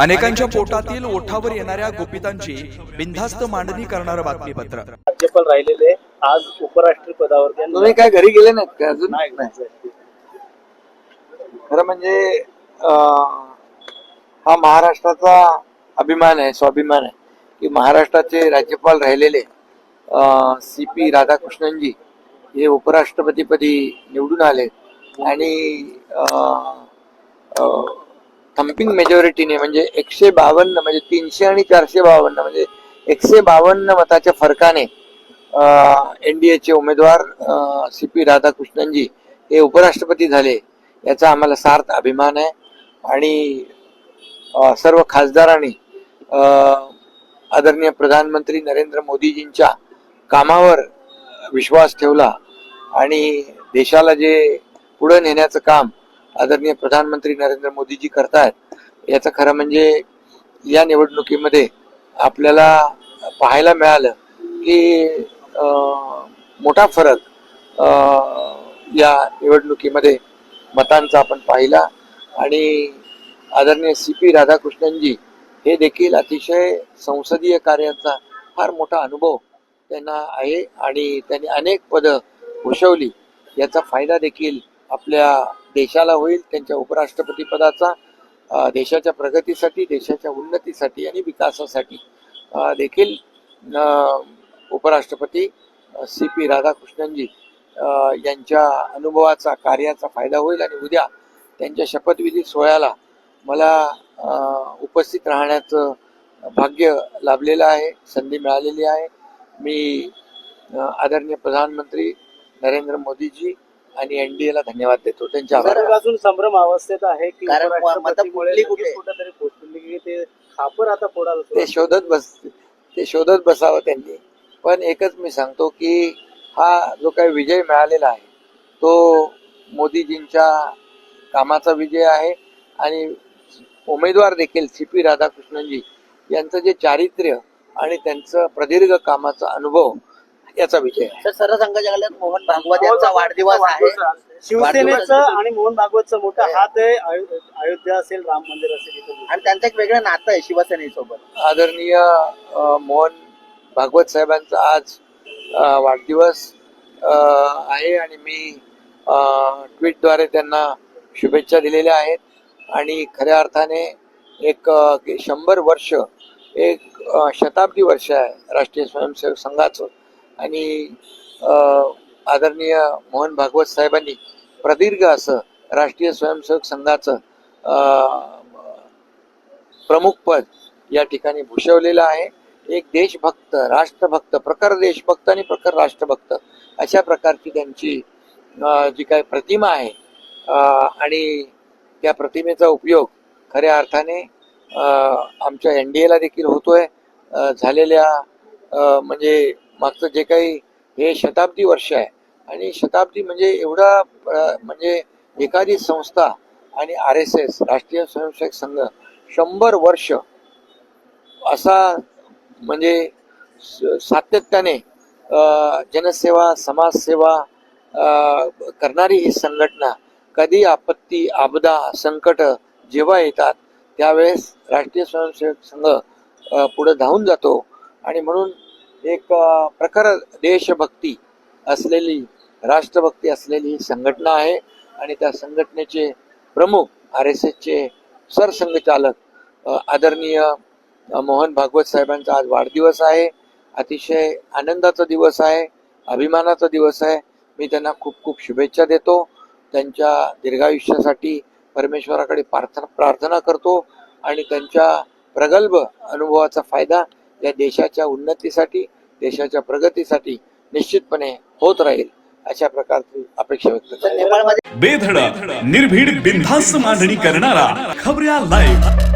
अनेकांच्या पोटातील ओठावर येणाऱ्या गुपितांची बिनधास्त मांडणी करणारं बातमीपत्र. राज्यपाल राहिलेले आज उपराष्ट्रपती पदावर तुम्ही काय घरी गेले नाहीत का अजून? नाही. खरं म्हणजे अं, हा महाराष्ट्राचा अभिमान आहे स्वाभिमान आहे की महाराष्ट्राचे राज्यपाल राहिलेले सी पी राधाकृष्णनजी हे उपराष्ट्रपतीपदी निवडून आले. आणि थम्पिंग मेजॉरिटीने म्हणजे एकशे बावन्न म्हणजे तीनशे आणि चारशे बावन्न म्हणजे एकशे बावन्न मताच्या फरकाने एनडीएचे उमेदवार सी पी राधाकृष्णनजी हे उपराष्ट्रपती झाले याचा आम्हाला सार्थ अभिमान आहे. आणि सर्व खासदारांनी आदरणीय प्रधानमंत्री नरेंद्र मोदीजींच्या कामावर विश्वास ठेवला. आणि देशाला जे पुढे नेण्याचं काम आदरणीय प्रधानमंत्री नरेंद्र मोदीजी करतायत याचं खरं म्हणजे या निवडणुकीमध्ये आपल्याला पाहायला मिळालं की मोठा फरक या निवडणुकीमध्ये मतांचा आपण पाहिला. आणि आदरणीय सी पी राधाकृष्णनजी हे देखील अतिशय संसदीय कार्याचा फार मोठा अनुभव त्यांना आहे आणि त्यांनी अनेक पदं भूषवली. याचा फायदा देखील आपल्या देशाला होईल त्यांच्या उपराष्ट्रपती पदाचा देशाच्या प्रगतीसाठी देशाच्या उन्नतीसाठी आणि विकासासाठी. देखील उपराष्ट्रपती सी पी राधाकृष्णनजी यांच्या अनुभवाचा कार्याचा फायदा होईल आणि उद्या त्यांच्या शपथविधी सोहळ्याला मला उपस्थित राहण्याचं भाग्य लाभलेलं आहे संधी मिळालेली आहे. मी आदरणीय प्रधानमंत्री नरेंद्र मोदीजी आणि एनडीएला धन्यवाद देतो. त्यांच्या आभार. अजून संभ्रम अवस्थेत आहे की कारण उपराष्ट्रपतीमुळे लगेच कुठे? कुठेतरी की ते खापर आता फोडायला ते सुरुवात शोधत बस ते शोधत बसावं त्यांनी. पण एकच मी सांगतो की हा जो काही विजय मिळालेला आहे तो मोदीजींच्या कामाचा विजय आहे आणि उमेदवार देखील सी पी राधाकृष्णनजी यांचं जे चारित्र्य आणि त्यांचं प्रदीर्घ कामाचा अनुभव याचा विजय आहे. तर सर्व संघ जगल्यात मोहन भागवत यांचा वाढदिवस आहे. शिवसेनेचं आणि मोहन भागवतचं मोठा हात आहे अयो- अयोध्या असेल राम मंदिर असेल इथं आणि त्यांचं एक वेगळं नातं आहे शिवसेनेसोबत. आदरणीय अ, मोहन भागवत साहेबांचा आज अ, वाढदिवस अ, आहे आणि मी अ, ट्विटद्वारे त्यांना शुभेच्छा दिलेल्या आहेत. आणि खऱ्या अर्थाने एक अ, शंभर वर्ष एक अ, शताब्दी वर्ष आहे राष्ट्रीय स्वयंसेवक संघाचं. आणि आदरणीय मोहन भागवत साहेबांनी प्रदीर्घ असं राष्ट्रीय स्वयंसेवक संघाचं प्रमुख पद या ठिकाणी भूषवलेलं आहे. एक देशभक्त राष्ट्रभक्त प्रखर देशभक्त आणि प्रखर राष्ट्रभक्त अशा प्रकारची त्यांची जी काही प्रतिमा आहे आणि त्या प्रतिमेचा उपयोग खऱ्या अर्थाने आमच्या एन डी एला देखील होतोय. झालेल्या म्हणजे मागचं जे काही हे शताब्दी वर्ष आहे. आणि शताब्दी म्हणजे एवढा म्हणजे एखादी संस्था आणि आर एस एस राष्ट्रीय स्वयंसेवक संघ शंभर वर्ष असा म्हणजे सातत्याने जनसेवा समाजसेवा करणारी ही संघटना कधी आपत्ती आपदा संकट जेव्हा येतात त्यावेळेस राष्ट्रीय स्वयंसेवक संघ पुढे धावून जातो. आणि म्हणून एक प्रखर देशभक्ती असलेली राष्ट्रभक्ती असलेली ही संघटना आहे. आणि त्या संघटनेचे प्रमुख आर एस एसचे सरसंघचालक आदरणीय मोहन भागवत साहेबांचा आज वाढदिवस आहे. अतिशय आनंदाचा दिवस आहे. अभिमानाचा दिवस आहे. मी त्यांना खूप खूप शुभेच्छा देतो. त्यांच्या दीर्घायुष्यासाठी परमेश्वराकडे प्रार्थना प्रार्थना करतो. आणि त्यांच्या प्रगल्भ अनुभवाचा फायदा या देशाच्या उन्नतीसाठी देशाच्या प्रगतीसाठी निश्चितपणे होत राहील अशा प्रकारची अपेक्षा व्यक्त करतो. तर बेधडक निर्भीड बिनधास्त मांडणी करणारा खबऱ्या लाईव्ह